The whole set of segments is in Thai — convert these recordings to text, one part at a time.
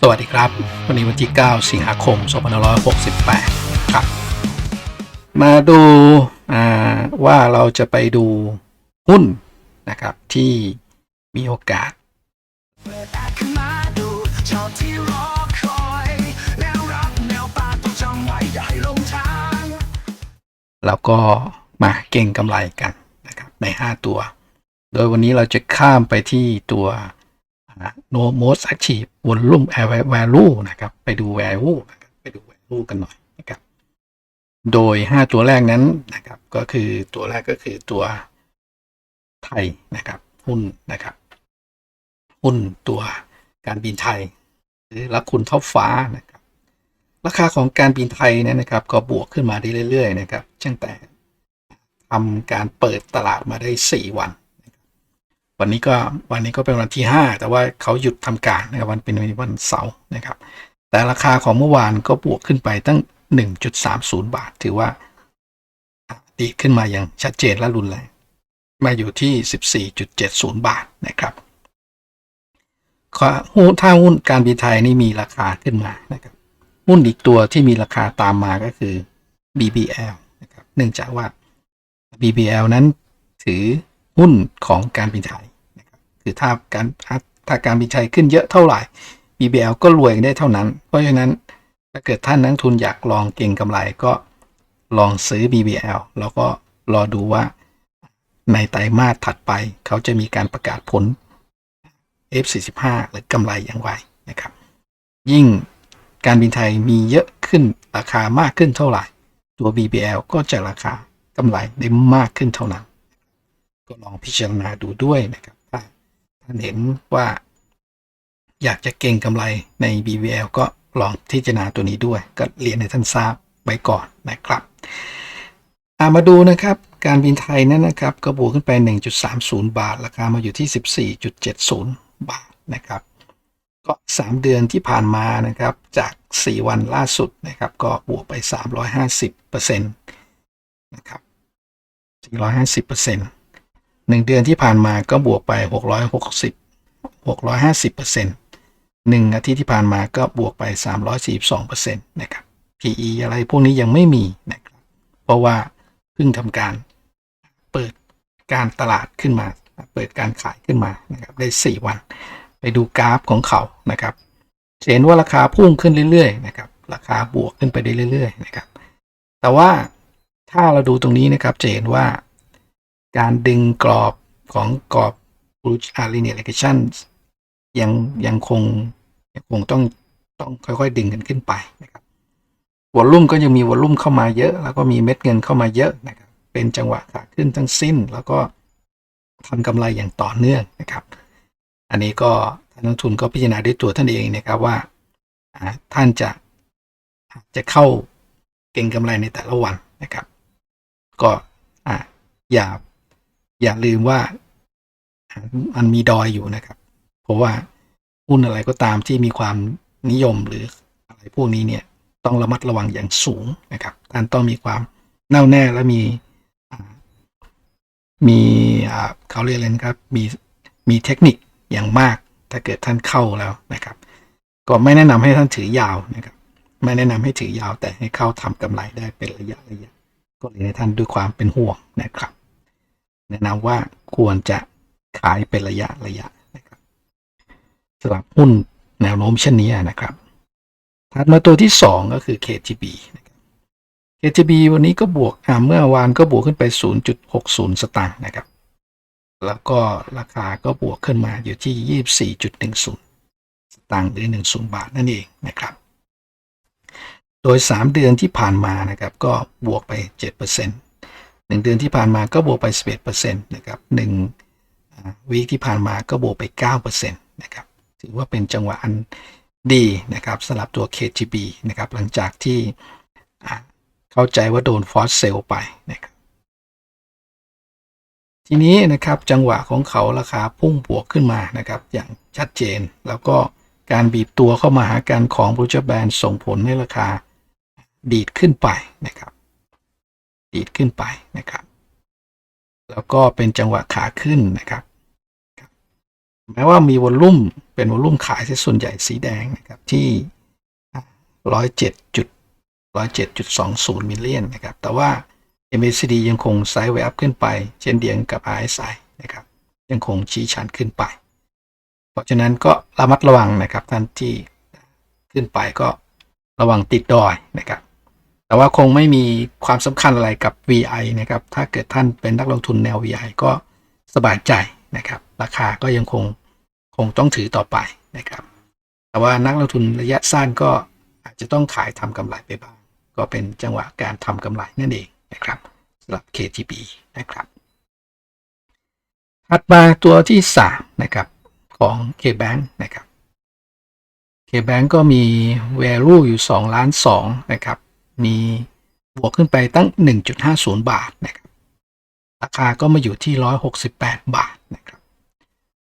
สวัสดีครับ วันนี้วันที่ 9 สิงหาคม 2568 ครับ มาดูาว่าเราจะไปดูหุ้นนะครับที่มีโอกาสแอปขึ้นมาดูชอบที่รอคอยแนวรับแนวป่าต้องจำไว้อย่าให้หลงทางแล้วก็มาเก่งกำไรกันนะครับใน 5 ตัว โดยวันนี้เราจะข้ามไปที่ตัว no most active volume value นะครับ ไปดู value นะครับไปดู value กันหน่อยนะครับ โดย 5 ตัวแรกนั้นนะครับ ก็คือตัวแรกก็คือตัวไทยนะครับ หุ้นนะครับ หุ้นตัวการบินไทย หรือรักคุณเท่าฟ้านะครับ ราคาของการบินไทยเนี่ยนะครับ ก็บวกขึ้นมาได้เรื่อยๆนะครับตั้งแต่ทำการเปิดตลาดมาได้ 4 วัน วันนี้ก็วันนี้ก็เป็นวันที่ 5 แต่ว่าเขาหยุดทำการนะครับวันเป็นวันเสาร์นะครับ แต่ราคาของเมื่อวานก็บวกขึ้นไปตั้ง 1.30 บาท ถือว่าดีขึ้นมาอย่างชัดเจนและรุนแรงมาอยู่ที่ 14.70 บาทนะครับหุ้นถ้าหุ้นการบินไทยนี่มีราคาขึ้นมานะครับหุ้นอีกตัวที่มีราคาตามมาก็คือ BBL นะครับเนื่องจากว่า BBL นั้นถือหุ้นของการบินไทย คือถ้าการถ้าการบินไทยขึ้นเยอะเท่าไหร่ BBL ก็รวยได้เท่านั้น เพราะฉะนั้นถ้าเกิดท่านนักทุนอยากลองเก่งกำไรก็ลองซื้อ BBL แล้วก็รอดูว่าในไตรมาสถัดไป เขาจะมีการประกาศผล F45 หรือกำไรอย่างไรนะครับ ยิ่งการบินไทยมีเยอะขึ้นราคามากขึ้นเท่าไหร่ ตัว BBL ก็จะราคากำไรได้มากขึ้นเท่านั้น ก็ลองพิจารณาดูด้วยนะครับ ท่านเห็นว่าอยากจะเก่งกำไรใน BBL ก็ลองพิจารณาตัวนี้ด้วย ก็เรียนให้ท่านทราบไว้ก่อนนะครับามาดูนะครับการบินไทยนั้นนะครับก็บวกขึ้นไป 1.30 บาท ราคามาอยู่ที่ 14.70 บาทนะครับ ก็ 3 เดือนที่ผ่านมานะครับจาก 4 วันล่าสุดนะครับก็บวกไป 350%นะครับ450% 1เดือนที่ผ่านมาก็บวกไป 660 650% 1อาทิตย์ที่ผ่านมาก็บวกไป 342%นะครับ PE อะไรพวกนี้ยังไม่มีนะครับ เพราะว่าเพิ่งทำการเปิดการตลาดขึ้นมา เปิดการขายขึ้นมานะครับได้ 4 วัน ไปดูกราฟของเขานะครับเห็นว่าราคาพุ่งขึ้นเรื่อยๆนะครับราคาบวกขึ้นไปได้เรื่อยๆนะครับแต่ว่าถ้าเราดูตรงนี้นะครับจะเห็นว่า การดึงกรอบของกรอบ Bruce a l i n e a Regression ยังยังคงยังคงต้องต้องค่อยๆ ดึงกันขึ้นไปนะครับวอลลุ่มก็ยังมีวอลลุ่มเข้ามาเยอะ แล้วก็มีเม็ดเงินเข้ามาเยอะนะครับเป็นจังหวะขาขึ้นทั้งสิ้น แล้วก็ทำกำไรอย่างต่อเนื่องนะครับ อันนี้ก็ท่านนักทุนก็พิจารณาด้วยตัวท่านเองนะครับว่าท่านจะจะเข้าเก่งกำไรในแต่ละวันนะครับ ก็อ่าอย่า อย่าลืมว่ามันมีดอยอยู่นะครับ เพราะว่าหุ้นอะไรก็ตามที่มีความนิยมหรืออะไรพวกนี้เนี่ยต้องระมัดระวังอย่างสูงนะครับท่านต้องมีความแน่วแน่และมีมีเขาเรียกอะไรนะครับมีมีเทคนิคอย่างมากถ้าเกิดท่านเข้าแล้วนะครับ ก็ไม่แนะนำให้ท่านถือยาวนะครับ ไม่แนะนำให้ถือยาวแต่ให้เข้าทำกำไรได้เป็นระยะระยะ ก็เลยให้ท่านด้วยความเป็นห่วงนะครับ แนะนำว่าควรจะขายเป็นระยะระยะนะครับสำหรับหุ้นแนวโน้มเช่นนี้นะครับถัดมาตัวที่ 2 ก็คือ KTB นะครับ KTB วันนี้ก็บวกเมื่อวานก็บวกขึ้นไป 0.60 สตางค์นะครับ แล้วก็ราคาก็บวกขึ้นมาอยู่ที่ 24.10 สตางค์หรือ 10 บาทนั่นเองนะครับ โดย 3 เดือนที่ผ่านมานะครับก็บวกไป 7% 1 เดือนที่ผ่านมาก็บวกไป 11%นะครับ1วีคที่ผ่านมาก็บวกไป 9%นะครับถือว่าเป็นจังหวะอันดีนะครับสำหรับตัว KTB นะครับหลังจากที่เข้าใจว่าโดนฟอสเซลไปนะครับทีนี้นะครับจังหวะของเขาราคาพุ่งบวกขึ้นมานะครับอย่างชัดเจนแล้วก็การบีบตัวเข้ามาหากันของบรูจแบนส่งผลให้ราคาดีดขึ้นไปนะครับ ดีดขึ้นไปนะครับ แล้วก็เป็นจังหวะขาขึ้นนะครับ แม้ว่ามีวอลลุ่มเป็นวอลลุ่มขายที่ส่วนใหญ่สีแดงนะครับที่ร้อยเจ็ดจุดร้อยเจ็ดจุดสองศูนย์มิลเลียนนะครับ แต่ว่า MACD ยังคงไซด์เวอัพขึ้นไป เช่นเดียวกับ RSI นะครับ ยังคงชี้ชันขึ้นไป เพราะฉะนั้นก็ระมัดระวังนะครับท่านที่ขึ้นไปก็ระวังติดดอยนะครับ แต่ว่าคงไม่มีความสำคัญอะไรกับ VI นะครับ ถ้าเกิดท่านเป็นนักลงทุนแนว VI ก็สบายใจนะครับ ราคาก็ยังคงคงต้องถือต่อไปนะครับ แต่ว่านักลงทุนระยะสั้นก็อาจจะต้องขายทำกำไรไปบ้าง ก็เป็นจังหวะการทำกำไรนั่นเองนะครับสำหรับ KTB นะครับถัดมาตัวที่ 3 นะครับของ KBank นะครับ KBank ก็มี value อยู่ 2 ล้าน2นะครับ มีบวกขึ้นไปตั้ง 1.50 บาทนะครับราคาก็มาอยู่ที่ 168 บาทนะครับ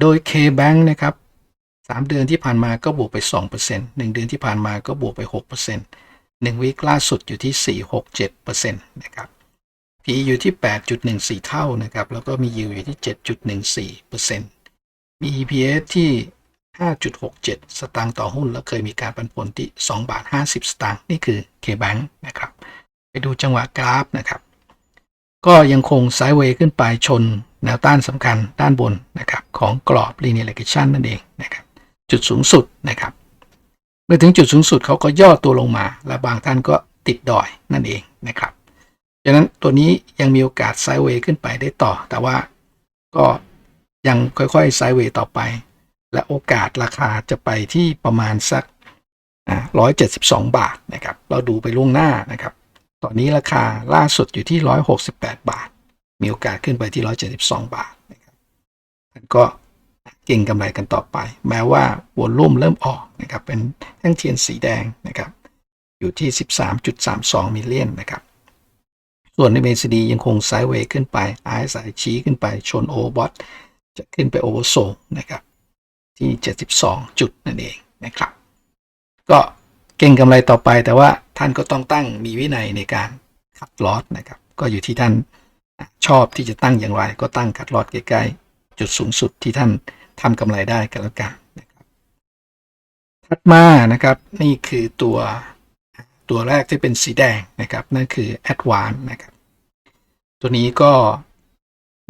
โดย KBank นะครับ3 เดือนที่ผ่านมาก็บวกไป 2% 1 เดือนที่ผ่านมาก็บวกไป 6% 1วีคล่าสุดอยู่ที่ 467%นะครับ PE อยู่ที่ 8.14 เท่านะครับแล้วก็มี yield อยู่ที่ 7.14%มี EPS ที่ 5.67 สตางค์ต่อหุ้น แล้วเคยมีการปันผลที่ 2 บาท 50 สตางค์นี่คือ KBank นะครับ ไปดูจังหวะกราฟนะครับ ก็ยังคงไซด์เวย์ขึ้นไปชนแนวต้านสำคัญด้านบนนะครับของกรอบ linear regression นั่นเองนะครับจุดสูงสุดนะครับเมื่อถึงจุดสูงสุดเขาก็ย่อตัวลงมา และบางท่านก็ติดดอยนั่นเองนะครับดังนั้นตัวนี้ยังมีโอกาสไซด์เวย์ขึ้นไปได้ต่อ แต่ว่าก็ยังค่อยๆไซด์เวย์ต่อไป และโอกาสราคาจะไปที่ประมาณสักร้อยเจ็ดสิบสองบาทนะครับ เราดูไปล่วงหน้านะครับ ตอนนี้ราคาล่าสุดอยู่ที่ร้อยหกสิบแปดบาท มีโอกาสขึ้นไปที่ร้อยเจ็ดสิบสองบาทนะครับมันก็เก่งกำไรกันต่อไป แม้ว่าวอลลุ่มเริ่มออกนะครับ เป็นแท่งเทียนสีแดงนะครับ อยู่ที่13.32มิลเลียนนะครับ ส่วนใน MACD ยังคงไซด์เวย์ขึ้นไป RSI ชี้ขึ้นไปชนโอเวอร์บอทจะขึ้นไปโอเวอร์โซนะครับ ที่ 72 จุดนั่นเองนะครับ ก็เก่งกำไรต่อไปแต่ว่าท่านก็ต้องตั้งมีวินัยในการคัดลอตนะครับ ก็อยู่ที่ท่านชอบที่จะตั้งอย่างไร ก็ตั้งคัดลอตใกล้ๆจุดสูงสุดที่ท่านทำกำไรได้กันแล้วกันนะครับถัดมานะครับนี่คือตัวตัวแรกที่เป็นสีแดงนะครับ นั่นคือ a d v a n c e นะครับ ตัวนี้ก็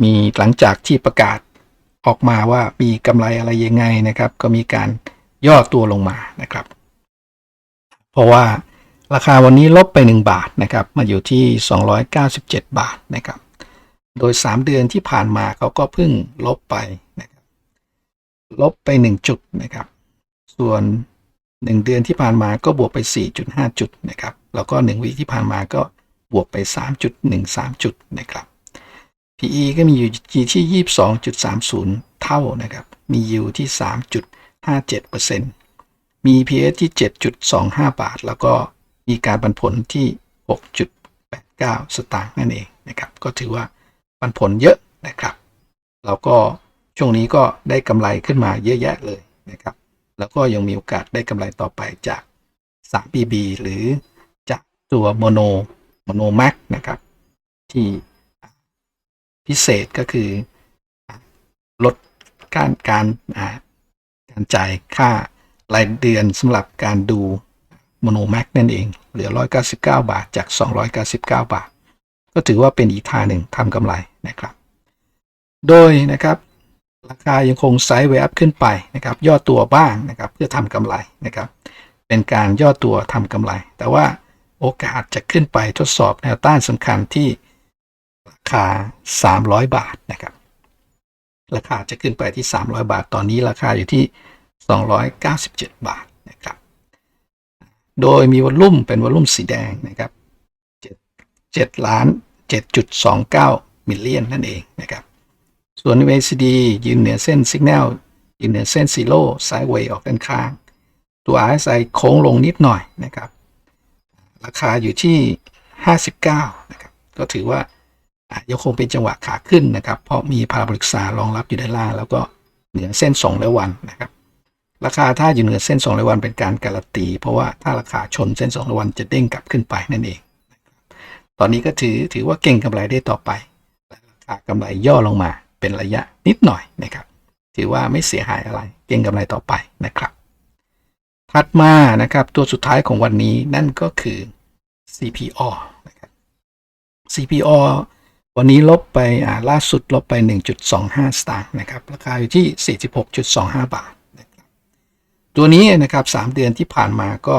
มีหลังจากที่ประกาศ ออกมาว่ามีกำไรอะไรยังไงนะครับ ก็มีการย่อตัวลงมานะครับ เพราะว่าราคาวันนี้ลบไป 1 บาทนะครับ มาอยู่ที่ 297 บาทนะครับ โดย 3 เดือนที่ผ่านมาเขาก็เพิ่งลบไปนะครับลบไป 1 จุดนะครับ ส่วน 1 เดือนที่ผ่านมาก็บวกไป 4.5 จุดนะครับ แล้วก็ 1วิที่ผ่านมาก็บวกไป 3.13 จุดนะครับ PE ก็มีอยู่ที่ 22.30 เท่านะครับ มี yield ที่ 3.57%มี EPS ที่ 7.25 บาท แล้วก็มีการปันผลที่ 6.89 สตางค์นั่นเองนะครับ ก็ถือว่าปันผลเยอะนะครับ แล้วก็ช่วงนี้ก็ได้กำไรขึ้นมาเยอะแยะเลยนะครับ แล้วก็ยังมีโอกาสได้กำไรต่อไปจาก 3BB หรือจากตัวโมโนโมโนแม็กนะครับที่ พิเศษก็คือลดการการการจ่ายค่ารายเดือนสำหรับการดูโมโนแม็กนั่นเอง เหลือ 199 บาทจาก 299 บาท ก็ถือว่าเป็นอีกทางหนึ่งทำกำไรนะครับ โดยนะครับราคายังคงไซด์เวย์อัพขึ้นไปนะครับ ย่อตัวบ้างนะครับเพื่อทำกำไรนะครับ เป็นการย่อตัวทำกำไร แต่ว่าโอกาสจะขึ้นไปทดสอบแนวต้านสำคัญที่ ราคา 300 บาทนะครับ ราคาจะขึ้นไปที่ 300 บาท ตอนนี้ราคาอยู่ที่ 297 บาทนะครับ โดยมีวอลลุ่มเป็นวอลลุ่มสีแดงนะครับ7ล้าน 7.29 มิลเลียนนั่นเองนะครับ ส่วน MACD ยืนเหนือเส้น Signal ยืนเหนือเส้นซีโร่ไซด์เวย์ออกด้านข้าง ตัว RSI โค้งลงนิดหน่อยนะครับ ราคาอยู่ที่ 59 นะครับ ก็ถือว่า ยังคงเป็นจังหวะขาขึ้นนะครับ เพราะมีพาราบริกซารองรับอยู่ด้านล่าง แล้วก็เหนือเส้น2ร้อยวันนะครับ ราคาถ้าอยู่เหนือเส้น2ร้อยวันเป็นการการันตี เพราะว่าถ้าราคาชนเส้น2ร้อยวันจะเด้งกลับขึ้นไปนั่นเอง ตอนนี้ก็ถือถือว่าเก่งกำไรได้ต่อไป ราคากำไรย่อลงมาเป็นระยะนิดหน่อยนะครับ ถือว่าไม่เสียหายอะไร เก็งกำไรต่อไปนะครับ ถัดมานะครับตัวสุดท้ายของวันนี้นั่นก็คือ CPO นะครับ CPO วันนี้ลบไปอ่าล่าสุดลบไป 1.25 สตางค์นะครับราคาอยู่ที่ 46.25 บาทนะครับตัวนี้นะครับ3เดือนที่ผ่านมาก็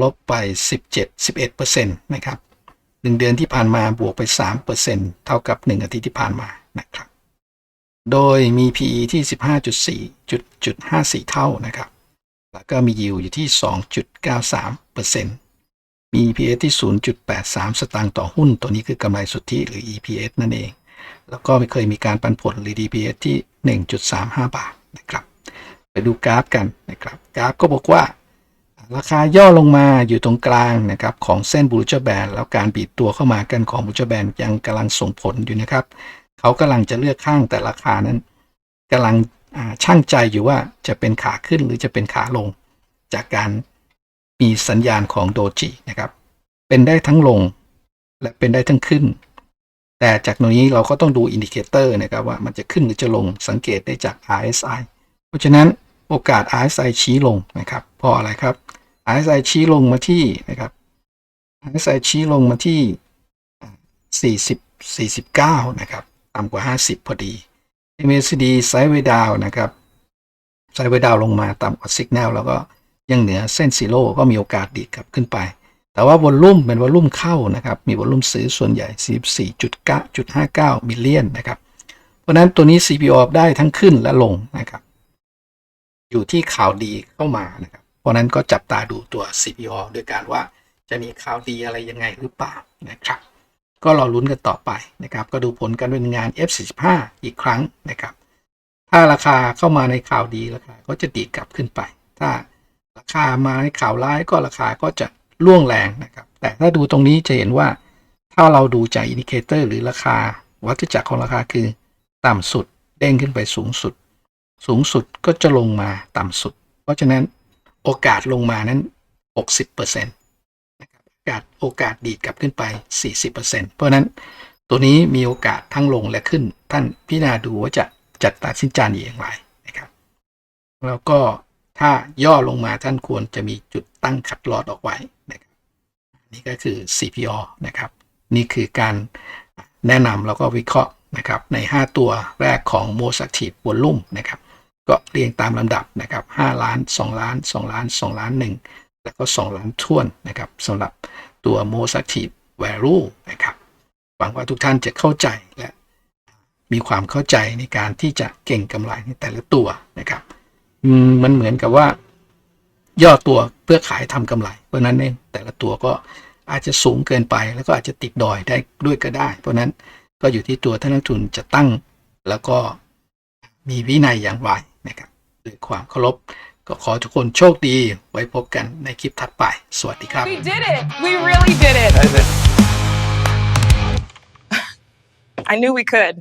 ลบไป 17 11%นะครับ1เดือนที่ผ่านมาบวกไป 3%เท่ากับ 1 อาทิตย์ที่ผ่านมานะครับ โดยมี PE ที่ 15.4.54 เท่านะครับ แล้วก็มี yield อยู่ที่ 2.93% มี EPS ที่ 0.83 สตางค์ต่อหุ้น ตัวนี้คือกำไรสุทธิหรือ EPS นั่นเอง แล้วก็ไม่เคยมีการปันผลหรือ DPS ที่ 1.35 บาทนะครับไปดูกราฟกันนะครับกราฟก็บอกว่าราคาย่อลงมาอยู่ตรงกลางนะครับของเส้นบูร g แบนแล้วการบีบตัวเข้ามากันของบูร g แบนยังกำลังส่งผลอยู่นะครับเขากำลังจะเลือกข้างแต่ราคานั้นกำลังช่างใจอยู่ว่าจะเป็นขาขึ้นหรือจะเป็นขาลง จากการ มีสัญญาณของโดจินะครับ เป็นได้ทั้งลงและเป็นได้ทั้งขึ้น แต่จากตรงนี้เราก็ต้องดูอินดิเคเตอร์นะครับว่ามันจะขึ้นหรือจะลงสังเกตได้จาก RSI เพราะฉะนั้นโอกาส RSI ชี้ลงนะครับเพราะอะไรครับ RSI ชี้ลงมาที่นะครับ RSI ชี้ลงมาที่ 40 49 นะครับต่ำกว่า 50 พอดี MACD ไซด์เวดาวนะครับไซด์เวดาวลงมาต่ำกว่า Signal แล้วก็ ยังเหนือเส้นซีโร่ก็มีโอกาสดีดกลับขึ้นไป แต่ว่าวอลลุ่มเป็นวอลลุ่มเข้านะครับ มีวอลลุ่มซื้อส่วนใหญ่ 44.9.59มิลเลียนนะครับ เพราะนั้นตัวนี้ CPO ได้ทั้งขึ้นและลงนะครับ อยู่ที่ข่าวดีเข้ามานะครับ เพราะฉะนั้นก็จับตาดูตัว CPO ด้วยการว่าจะมีข่าวดีอะไรยังไงหรือเปล่านะครับ ก็รอลุ้นกันต่อไปนะครับ ก็ดูผลการดำเนินงาน F45 อีกครั้งนะครับ ถ้าราคาเข้ามาในข่าวดีราคาก็จะดีดกลับขึ้นไป ถ้า ราคามาในข่าวร้ายก็ราคาก็จะล่วงแรงนะครับ แต่ถ้าดูตรงนี้จะเห็นว่า ถ้าเราดูจากอินดิเคเตอร์หรือราคา วัฏจักรของราคาคือต่ำสุดเด้งขึ้นไปสูงสุด สูงสุดก็จะลงมาต่ำสุด เพราะฉะนั้นโอกาสลงมานั้น 60%นะครับโอกาสโอกาสดีดกลับขึ้นไป 40%เพราะฉะนั้นตัวนี้มีโอกาสทั้งลงและขึ้น ท่านพิจารณาดูว่าจะจัดตัดสินใจอย่างไรนะครับ แล้วก็ ถ้าย่อลงมาท่านควรจะมีจุดตั้งขัดลอดออกไว้นะครับนี่ก็คือ CPO นะครับ นี่คือการแนะนำแล้วก็วิเคราะห์นะครับ ใน 5 ตัวแรกของ Most Active Volume นะครับ ก็เรียงตามลำดับนะครับ5ล้าน 2 ล้าน 2 ล้าน 2 ล้าน 1 แล้วก็ 2 ล้านท่วนนะครับสำหรับตัว Most Active Value นะครับหวังว่าทุกท่านจะเข้าใจและมีความเข้าใจในการที่จะเก่งกำไรในแต่ละตัวนะครับ มมันเหมือนกับว่า ย่อตัวเพื่อขายทำกำไร เพราะฉะนั้นเนี่ยแต่ละตัวก็อาจจะสูงเกินไป แล้วก็อาจจะติดดอยได้ด้วยก็ได้ เพราะฉะนั้นก็อยู่ที่ตัวท่านนักทุนจะตั้ง แล้วก็มีวินัยอย่างไรนะครับด้วยความเคารพก็ขอทุกคนโชคดี ไว้พบกันในคลิปถัดไป สวัสดีครับ We did it. We really did it. I knew we could.